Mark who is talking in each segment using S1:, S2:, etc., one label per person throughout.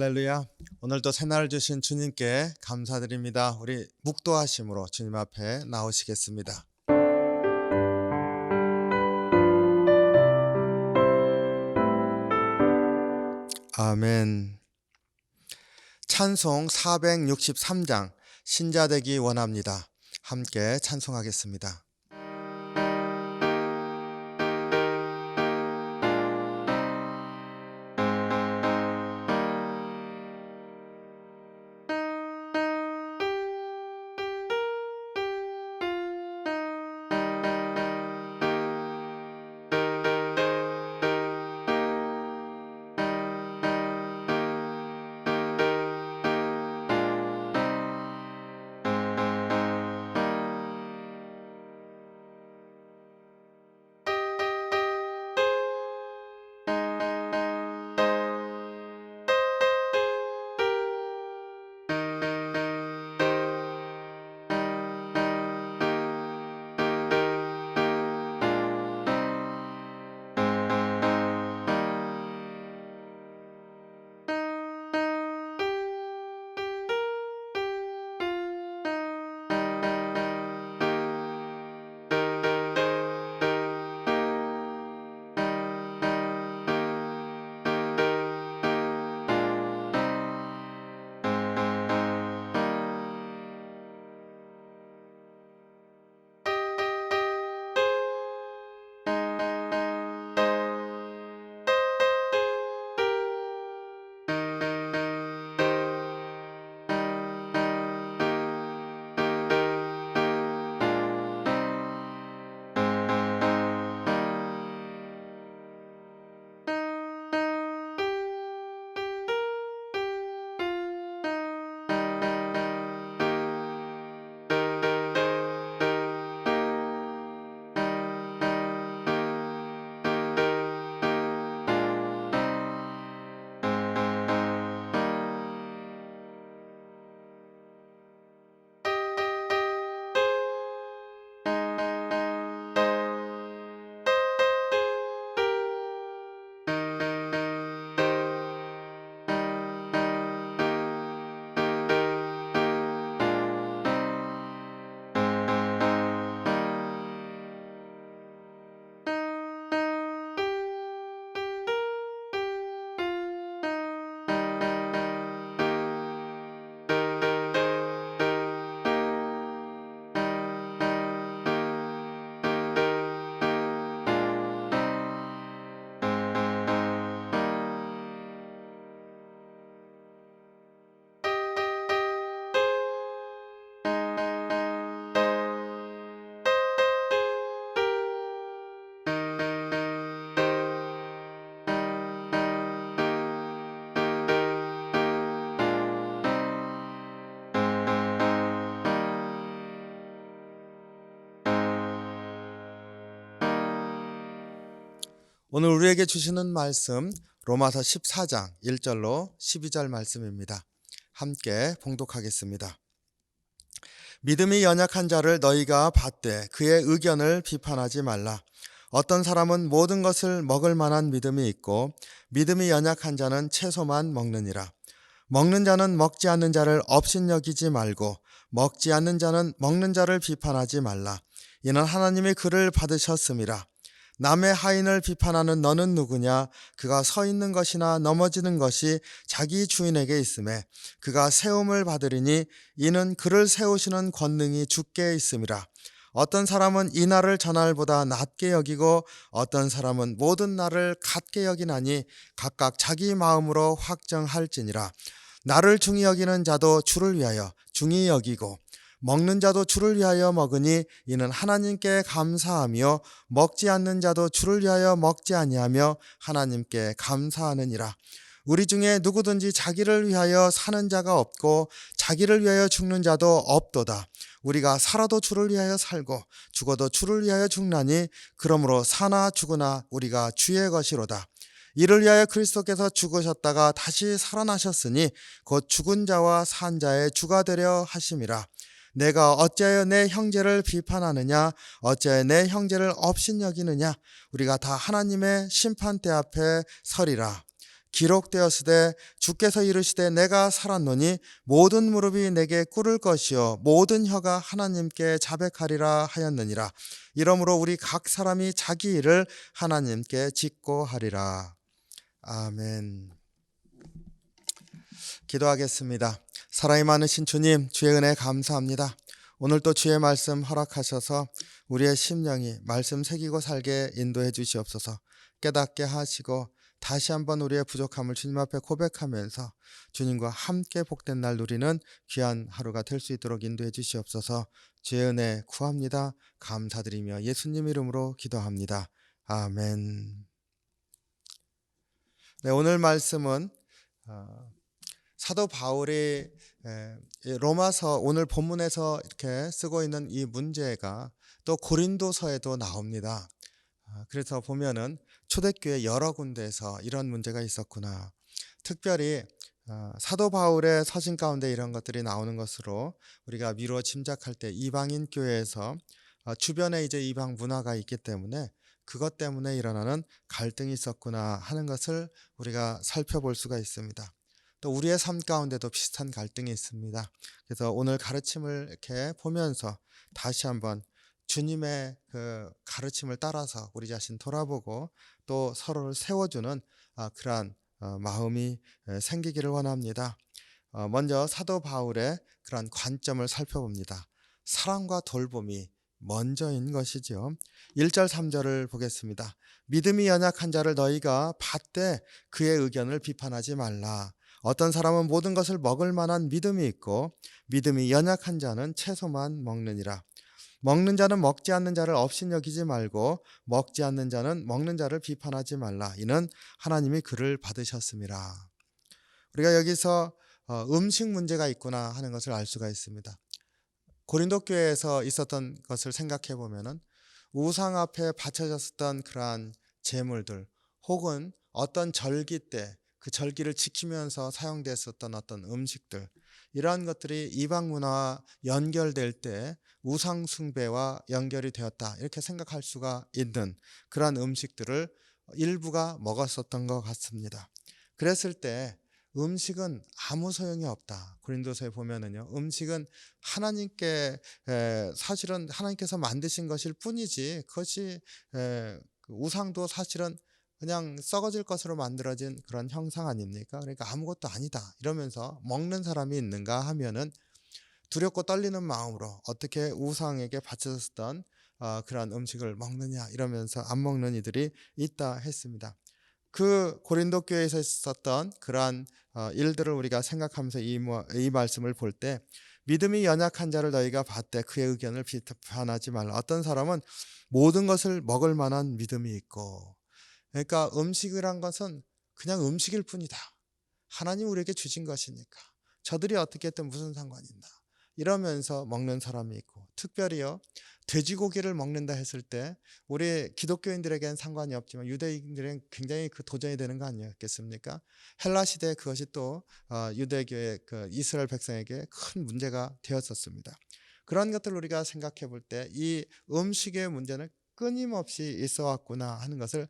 S1: 할렐루야. 오늘도 새날 주신 주님께 감사드립니다. 우리 묵도하심으로 주님 앞에 나오시겠습니다. 아멘. 찬송 463장 신자되기 원합니다. 함께 찬송하겠습니다. 오늘 우리에게 주시는 말씀 로마서 14장 1절로 12절 말씀입니다. 함께 봉독하겠습니다. 믿음이 연약한 자를 너희가 받되 그의 의견을 비판하지 말라. 어떤 사람은 모든 것을 먹을 만한 믿음이 있고 믿음이 연약한 자는 채소만 먹느니라. 먹는 자는 먹지 않는 자를 업신여기지 말고 먹지 않는 자는 먹는 자를 비판하지 말라. 이는 하나님이 그를 받으셨음이라. 남의 하인을 비판하는 너는 누구냐? 그가 서 있는 것이나 넘어지는 것이 자기 주인에게 있음에 그가 세움을 받으리니 이는 그를 세우시는 권능이 주께 있음이라. 어떤 사람은 이 날을 저날보다 낮게 여기고 어떤 사람은 모든 날을 같게 여기나니 각각 자기 마음으로 확정할지니라. 나를 중히 여기는 자도 주를 위하여 중히 여기고 먹는 자도 주를 위하여 먹으니 이는 하나님께 감사하며 먹지 않는 자도 주를 위하여 먹지 아니하며 하나님께 감사하느니라. 우리 중에 누구든지 자기를 위하여 사는 자가 없고 자기를 위하여 죽는 자도 없도다. 우리가 살아도 주를 위하여 살고 죽어도 주를 위하여 죽나니 그러므로 사나 죽으나 우리가 주의 것이로다. 이를 위하여 그리스도께서 죽으셨다가 다시 살아나셨으니 곧 죽은 자와 산 자의 주가 되려 하심이라. 내가 어찌하여 내 형제를 비판하느냐 어찌하여 내 형제를 업신여기느냐 우리가 다 하나님의 심판대 앞에 서리라. 기록되었으되 주께서 이르시되 내가 살았노니 모든 무릎이 내게 꿇을 것이요 모든 혀가 하나님께 자백하리라 하였느니라. 이러므로 우리 각 사람이 자기 일을 하나님께 짓고 하리라. 아멘 기도하겠습니다 사랑이 많으신 주님 주의 은혜 감사합니다 오늘 또 주의 말씀 허락하셔서 우리의 심령이 말씀 새기고 살게 인도해 주시옵소서 깨닫게 하시고 다시 한번 우리의 부족함을 주님 앞에 고백하면서 주님과 함께 복된 날 누리는 귀한 하루가 될 수 있도록 인도해 주시옵소서 주의 은혜 구합니다. 감사드리며 예수님 이름으로 기도합니다. 아멘. 네, 오늘 말씀은 어, 사도 바울이 로마서 오늘 본문에서 이렇게 쓰고 있는 이 문제가 또 고린도서에도 나옵니다. 아, 그래서 보면은 초대교회 여러 군데에서 이런 문제가 있었구나. 특별히 어, 사도 바울의 서신 가운데 이런 것들이 나오는 것으로 우리가 미루어 짐작할 때 이방인 교회에서 어, 주변에 이제 이방 문화가 있기 때문에 그것 때문에 일어나는 갈등이 있었구나 하는 것을 우리가 살펴볼 수가 있습니다. 또 우리의 삶 가운데도 비슷한 갈등이 있습니다. 그래서 오늘 가르침을 이렇게 보면서 다시 한번 주님의 그 가르침을 따라서 우리 자신 돌아보고 또 서로를 세워주는 아, 그러한 어, 마음이 에, 생기기를 원합니다. 어, 먼저 사도 바울의 그러한 관점을 살펴봅니다. 사랑과 돌봄이 먼저인 것이지요. 1절 3절을 보겠습니다. 믿음이 연약한 자를 너희가 받되 그의 의견을 비판하지 말라. 어떤 사람은 모든 것을 먹을 만한 믿음이 있고 믿음이 연약한 자는 채소만 먹느니라. 먹는 자는 먹지 않는 자를 업신여기지 말고 먹지 않는 자는 먹는 자를 비판하지 말라. 이는 하나님이 그를 받으셨습니다. 우리가 여기서 어, 음식 문제가 있구나 하는 것을 알 수가 있습니다. 고린도 교회에서 있었던 것을 생각해 보면은 우상 앞에 바쳐졌었던 그러한 제물들 혹은 어떤 절기 때 그 절기를 지키면서 사용됐었던 어떤 음식들 이러한 것들이 이방 문화와 연결될 때 우상 숭배와 연결이 되었다 이렇게 생각할 수가 있는 그러한 음식들을 일부가 먹었었던 것 같습니다. 그랬을 때 음식은 아무 소용이 없다. 고린도서에 보면은요, 음식은 하나님께 에, 사실은 하나님께서 만드신 것일 뿐이지 그것이 에, 그 우상도 사실은 그냥 썩어질 것으로 만들어진 그런 형상 아닙니까? 그러니까 아무것도 아니다. 이러면서 먹는 사람이 있는가 하면은 두렵고 떨리는 마음으로 어떻게 우상에게 바쳐졌던 어, 그러한 음식을 먹느냐 이러면서 안 먹는 이들이 있다 했습니다. 그 고린도 교회에서 있었던 그러한 어, 일들을 우리가 생각하면서 이, 뭐- 이 말씀을 볼 때 믿음이 연약한 자를 너희가 봤대 그의 의견을 비판하지 말라. 어떤 사람은 모든 것을 먹을 만한 믿음이 있고 그러니까 음식이란 것은 그냥 음식일 뿐이다. 하나님 우리에게 주신 것이니까 저들이 어떻게 했든 무슨 상관이 있나 이러면서 먹는 사람이 있고 특별히요 돼지고기를 먹는다 했을 때 우리 기독교인들에게는 상관이 없지만 유대인들은 굉장히 그 도전이 되는 거 아니었겠습니까? 헬라 시대에 그것이 또 어, 유대교의 그 이스라엘 백성에게 큰 문제가 되었었습니다. 그런 것들을 우리가 생각해 볼 때 이 음식의 문제는 끊임없이 있어 왔구나 하는 것을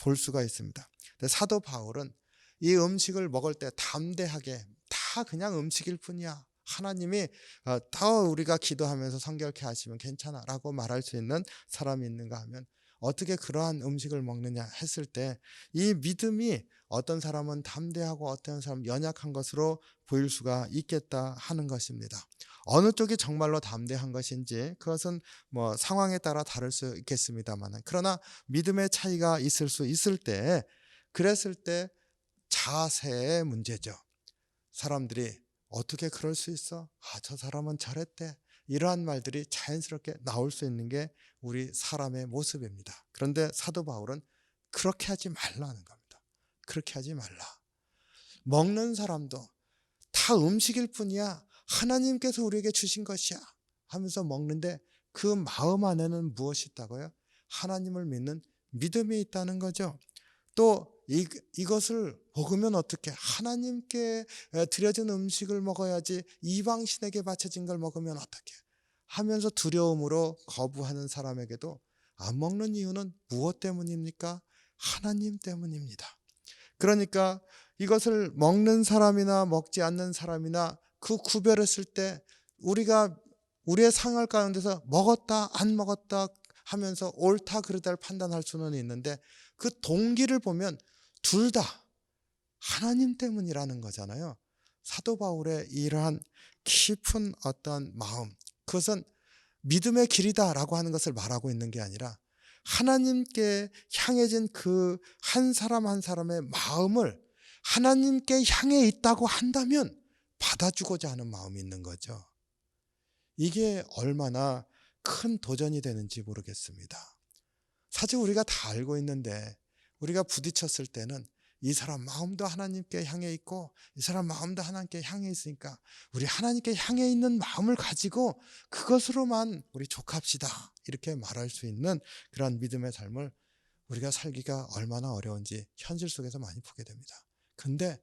S1: 볼 수가 있습니다. 사도 바울은 이 음식을 먹을 때 담대하게 다 그냥 음식일 뿐이야. 하나님이 어, 더 우리가 기도하면서 성결케 하시면 괜찮아라고 말할 수 있는 사람이 있는가 하면 어떻게 그러한 음식을 먹느냐 했을 때 이 믿음이 어떤 사람은 담대하고 어떤 사람은 연약한 것으로 보일 수가 있겠다 하는 것입니다. 어느 쪽이 정말로 담대한 것인지 그것은 뭐 상황에 따라 다를 수 있겠습니다만 그러나 믿음의 차이가 있을 수 있을 때 그랬을 때 자세의 문제죠. 사람들이 어떻게 그럴 수 있어? 아, 저 사람은 저랬대. 이러한 말들이 자연스럽게 나올 수 있는 게 우리 사람의 모습입니다. 그런데 사도 바울은 그렇게 하지 말라는 겁니다. 그렇게 하지 말라. 먹는 사람도 다 음식일 뿐이야. 하나님께서 우리에게 주신 것이야. 하면서 먹는데 그 마음 안에는 무엇이 있다고요? 하나님을 믿는 믿음이 있다는 거죠. 또 이, 이것을 먹으면 어떻게 하나님께 드려진 음식을 먹어야지 이방신에게 바쳐진 걸 먹으면 어떻게 하면서 두려움으로 거부하는 사람에게도 안 먹는 이유는 무엇 때문입니까? 하나님 때문입니다. 그러니까 이것을 먹는 사람이나 먹지 않는 사람이나 그 구별했을 때 우리가 우리의 상할 가운데서 먹었다 안 먹었다 하면서 옳다 그르다를 판단할 수는 있는데 그 동기를 보면 둘 다 하나님 때문이라는 거잖아요. 사도 바울의 이러한 깊은 어떤 마음 그것은 믿음의 길이다라고 하는 것을 말하고 있는 게 아니라 하나님께 향해진 그 한 사람 한 사람의 마음을 하나님께 향해 있다고 한다면 받아주고자 하는 마음이 있는 거죠. 이게 얼마나 큰 도전이 되는지 모르겠습니다. 사실 우리가 다 알고 있는데 우리가 부딪혔을 때는 이 사람 마음도 하나님께 향해 있고 이 사람 마음도 하나님께 향해 있으니까 우리 하나님께 향해 있는 마음을 가지고 그것으로만 우리 족합시다 이렇게 말할 수 있는 그런 믿음의 삶을 우리가 살기가 얼마나 어려운지 현실 속에서 많이 보게 됩니다. 근데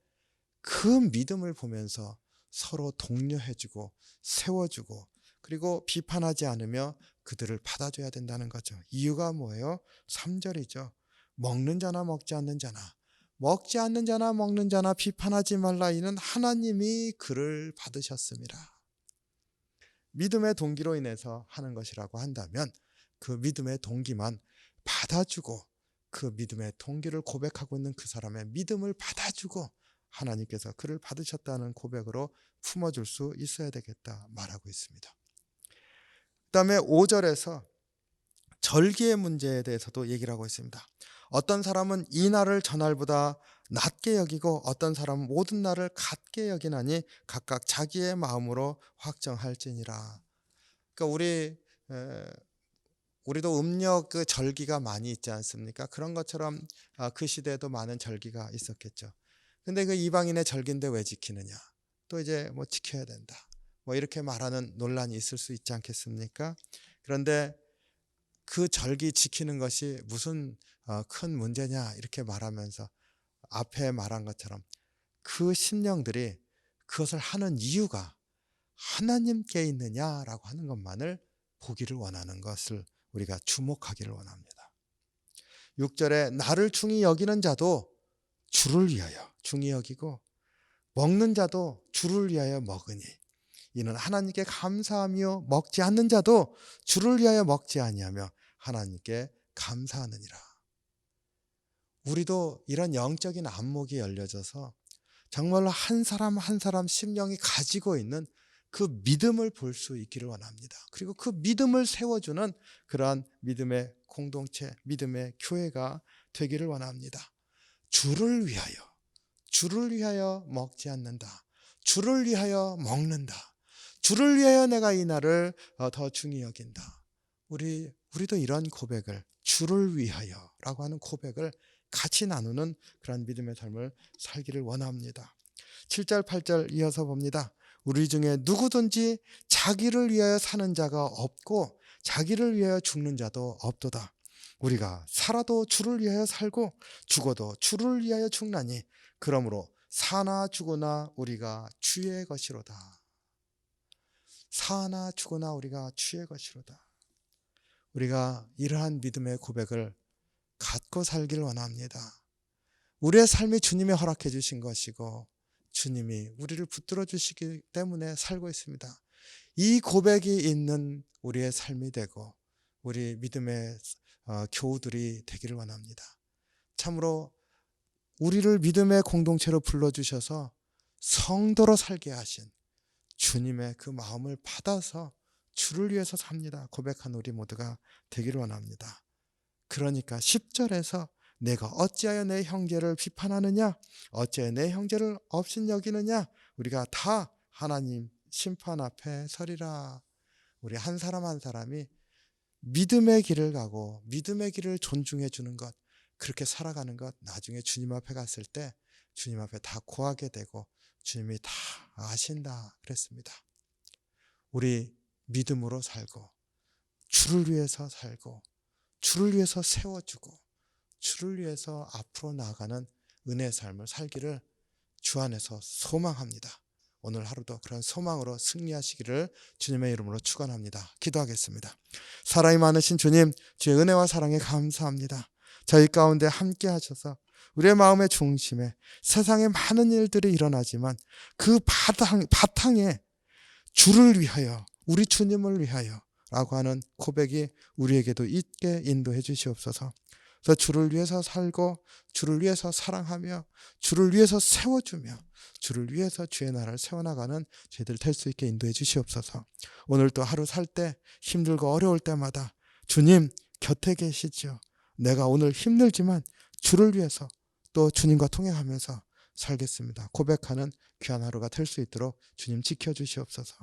S1: 그 믿음을 보면서 서로 독려해주고 세워주고 그리고 비판하지 않으며 그들을 받아줘야 된다는 거죠. 이유가 뭐예요? 3절이죠. 먹는 자나 먹지 않는 자나 먹지 않는 자나 먹는 자나 비판하지 말라 이는 하나님이 그를 받으셨습니다. 믿음의 동기로 인해서 하는 것이라고 한다면 그 믿음의 동기만 받아주고 그 믿음의 동기를 고백하고 있는 그 사람의 믿음을 받아주고 하나님께서 그를 받으셨다는 고백으로 품어줄 수 있어야 되겠다 말하고 있습니다. 그 다음에 5절에서 절기의 문제에 대해서도 얘기를 하고 있습니다. 어떤 사람은 이 날을 저날보다 낮게 여기고 어떤 사람은 모든 날을 같게 여기나니 각각 자기의 마음으로 확정할지니라. 그러니까 우리 에, 우리도 음력 그 절기가 많이 있지 않습니까? 그런 것처럼 아, 그 시대에도 많은 절기가 있었겠죠. 근데 그 이방인의 절기인데 왜 지키느냐? 또 이제 뭐 지켜야 된다. 뭐 이렇게 말하는 논란이 있을 수 있지 않겠습니까? 그런데 그 절기 지키는 것이 무슨 어, 큰 문제냐 이렇게 말하면서 앞에 말한 것처럼 그 심령들이 그것을 하는 이유가 하나님께 있느냐라고 하는 것만을 보기를 원하는 것을 우리가 주목하기를 원합니다. 6절에 나를 중히 여기는 자도 주를 위하여 중히 여기고 먹는 자도 주를 위하여 먹으니 이는 하나님께 감사하며 먹지 않는 자도 주를 위하여 먹지 아니하며 하나님께 감사하느니라. 우리도 이런 영적인 안목이 열려져서 정말로 한 사람 한 사람 심령이 가지고 있는 그 믿음을 볼 수 있기를 원합니다. 그리고 그 믿음을 세워주는 그러한 믿음의 공동체, 믿음의 교회가 되기를 원합니다. 주를 위하여, 주를 위하여 먹지 않는다. 주를 위하여 먹는다. 주를 위하여 내가 이 날을 어, 더 중히 여긴다. 우리 우리도 이런 고백을 주를 위하여라고 하는 고백을 같이 나누는 그런 믿음의 삶을 살기를 원합니다. 7절 8절 이어서 봅니다. 우리 중에 누구든지 자기를 위하여 사는 자가 없고 자기를 위하여 죽는 자도 없도다. 우리가 살아도 주를 위하여 살고 죽어도 주를 위하여 죽나니 그러므로 사나 죽으나 우리가 주의 것이로다. 사나 죽으나 우리가 주의 것이로다. 우리가 이러한 믿음의 고백을 갖고 살기를 원합니다. 우리의 삶이 주님이 허락해 주신 것이고 주님이 우리를 붙들어 주시기 때문에 살고 있습니다. 이 고백이 있는 우리의 삶이 되고 우리 믿음의 어, 교우들이 되기를 원합니다. 참으로 우리를 믿음의 공동체로 불러주셔서 성도로 살게 하신 주님의 그 마음을 받아서 주를 위해서 삽니다. 고백한 우리 모두가 되기를 원합니다. 그러니까 10절에서 내가 어찌하여 내 형제를 비판하느냐? 어찌하여 내 형제를 없인 여기느냐? 우리가 다 하나님 심판 앞에 서리라. 우리 한 사람 한 사람이 믿음의 길을 가고 믿음의 길을 존중해 주는 것, 그렇게 살아가는 것, 나중에 주님 앞에 갔을 때 주님 앞에 다 고하게 되고 주님이 다 아신다 그랬습니다. 우리 믿음으로 살고 주를 위해서 살고 주를 위해서 세워주고 주를 위해서 앞으로 나아가는 은혜의 삶을 살기를 주 안에서 소망합니다. 오늘 하루도 그런 소망으로 승리하시기를 주님의 이름으로 축원합니다. 기도하겠습니다. 사랑이 많으신 주님, 주의 은혜와 사랑에 감사합니다. 저희 가운데 함께 하셔서 우리의 마음의 중심에 세상에 많은 일들이 일어나지만 그 바탕, 바탕에 주를 위하여 우리 주님을 위하여 라고 하는 고백이 우리에게도 있게 인도해 주시옵소서. 그래서 주를 위해서 살고 주를 위해서 사랑하며 주를 위해서 세워주며 주를 위해서 주의 나라를 세워나가는 저희들 될 수 있게 인도해 주시옵소서. 오늘도 하루 살 때 힘들고 어려울 때마다 주님 곁에 계시죠. 내가 오늘 힘들지만 주를 위해서 또 주님과 통행하면서 살겠습니다. 고백하는 귀한 하루가 될 수 있도록 주님 지켜주시옵소서.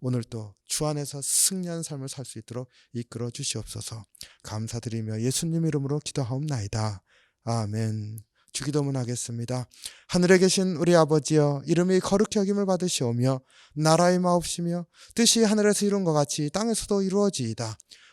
S1: 오늘도 주 안에서 승리한 삶을 살 수 있도록 이끌어 주시옵소서. 감사드리며 예수님 이름으로 기도하옵나이다. 아멘. 주기도문 하겠습니다. 하늘에 계신 우리 아버지여 이름이 거룩히 여김을 받으시오며 나라의 마옵시며 뜻이 하늘에서 이룬 것 같이 땅에서도 이루어지이다.